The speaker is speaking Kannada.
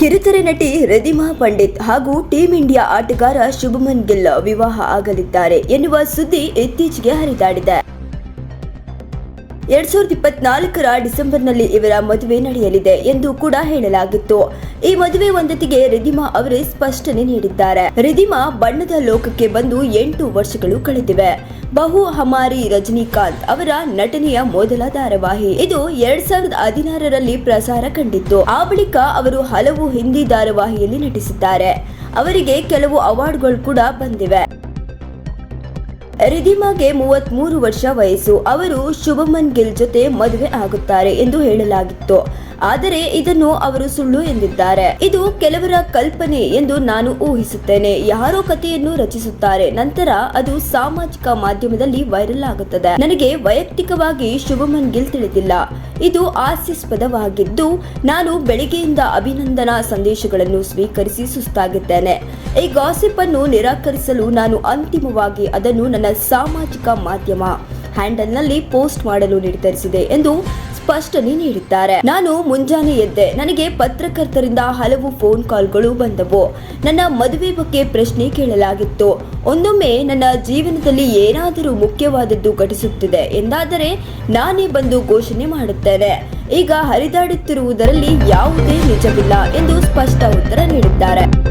ಕಿರುತೆರೆ ನಟಿ ರದಿಮಾ ಪಂಡಿತ್ ಹಾಗೂ ಟೀಂ ಇಂಡಿಯಾ ಆಟಗಾರ ಶುಭಮನ್ ಗಿಲ್ ವಿವಾಹ ಆಗಲಿದ್ದಾರೆ ಎನ್ನುವ ಸುದ್ದಿ ಇತ್ತೀಚೆಗೆ ಹರಿದಾಡಿದೆ. ಎರಡ್ ಸಾವಿರದ ಇಪ್ಪತ್ನಾಲ್ಕರ ಡಿಸೆಂಬರ್ನಲ್ಲಿ ಇವರ ಮದುವೆ ನಡೆಯಲಿದೆ ಎಂದು ಕೂಡ ಹೇಳಲಾಗಿತ್ತು. ಈ ಮದುವೆ ಒಂದತಿಗೆ ರಿದಿಮಾ ಅವರೇ ಸ್ಪಷ್ಟನೆ ನೀಡಿದ್ದಾರೆ. ರಿದಿಮಾ ಬಣ್ಣದ ಲೋಕಕ್ಕೆ ಬಂದು ಎಂಟು ವರ್ಷಗಳು ಕಳೆದಿವೆ. ಬಹು ಹಮಾರಿ ರಜನಿಕಾಂತ್ ಅವರ ನಟನೆಯ ಮೊದಲ ಧಾರಾವಾಹಿ. ಇದು ಎರಡ್ ಸಾವಿರದ ಹದಿನಾರರಲ್ಲಿ ಪ್ರಸಾರ ಕಂಡಿತ್ತು. ಆ ಬಳಿಕ ಅವರು ಹಲವು ಹಿಂದಿ ಧಾರಾವಾಹಿಯಲ್ಲಿ ನಟಿಸಿದ್ದಾರೆ. ಅವರಿಗೆ ಕೆಲವು ಅವಾರ್ಡ್ಗಳು ಕೂಡ ಬಂದಿವೆ. ರಿಧಿಮಾಗೆ ಮೂವತ್ಮೂರು ವರ್ಷ ವಯಸ್ಸು. ಅವರು ಶುಭಮನ್ ಗಿಲ್ ಜೊತೆ ಮದುವೆ ಆಗುತ್ತಾರೆ ಎಂದು ಹೇಳಲಾಗಿತ್ತು. ಆದರೆ ಇದನ್ನು ಅವರು ಸುಳ್ಳು ಎಂದಿದ್ದಾರೆ. ಇದು ಕೆಲವರ ಕಲ್ಪನೆ ಎಂದು ನಾನು ಊಹಿಸುತ್ತೇನೆ. ಯಾರೋ ಕಥೆಯನ್ನು ರಚಿಸುತ್ತಾರೆ. ನಂತರ ಅದು ಸಾಮಾಜಿಕ ಮಾಧ್ಯಮದಲ್ಲಿ ವೈರಲ್ ಆಗುತ್ತದೆ. ನನಗೆ ವೈಯಕ್ತಿಕವಾಗಿ ಶುಭಮನ್ ಗಿಲ್ ತಿಳಿದಿಲ್ಲ. ಇದು ಹಾಸ್ಯಾಸ್ಪದವಾಗಿದ್ದು, ನಾನು ಬೆಳಿಗ್ಗೆಯಿಂದ ಅಭಿನಂದನಾ ಸಂದೇಶಗಳನ್ನು ಸ್ವೀಕರಿಸಿ ಸುಸ್ತಾಗಿದ್ದೇನೆ. ಈ ಗಾಸಿಪ್ ಅನ್ನು ನಿರಾಕರಿಸಲು ನಾನು ಅಂತಿಮವಾಗಿ ಅದನ್ನು ನನ್ನ ಸಾಮಾಜಿಕ ಮಾಧ್ಯಮ ಹ್ಯಾಂಡಲ್ನಲ್ಲಿ ಪೋಸ್ಟ್ ಮಾಡಲು ನಿರ್ಧರಿಸಿದೆ ಎಂದು ಸ್ಪಷ್ಟನೆ ನೀಡಿದ್ದಾರೆ. ನಾನು ಮುಂಜಾನೆ ಎದ್ದೆ. ನನಗೆ ಪತ್ರಕರ್ತರಿಂದ ಹಲವು ಫೋನ್ ಕಾಲ್ಗಳು ಬಂದವು. ನನ್ನ ಮದುವೆ ಬಗ್ಗೆ ಪ್ರಶ್ನೆ ಕೇಳಲಾಗಿತ್ತು. ಒಂದೊಮ್ಮೆ ನನ್ನ ಜೀವನದಲ್ಲಿ ಏನಾದರೂ ಮುಖ್ಯವಾದದ್ದು ಘಟಿಸುತ್ತಿದೆ ಎಂದಾದರೆ ನಾನೇ ಬಂದು ಘೋಷಣೆ ಮಾಡುತ್ತೇನೆ. ಈಗ ಹರಿದಾಡುತ್ತಿರುವುದರಲ್ಲಿ ಯಾವುದೇ ನಿಜವಿಲ್ಲ ಎಂದು ಸ್ಪಷ್ಟ ಉತ್ತರ ನೀಡಿದ್ದಾರೆ.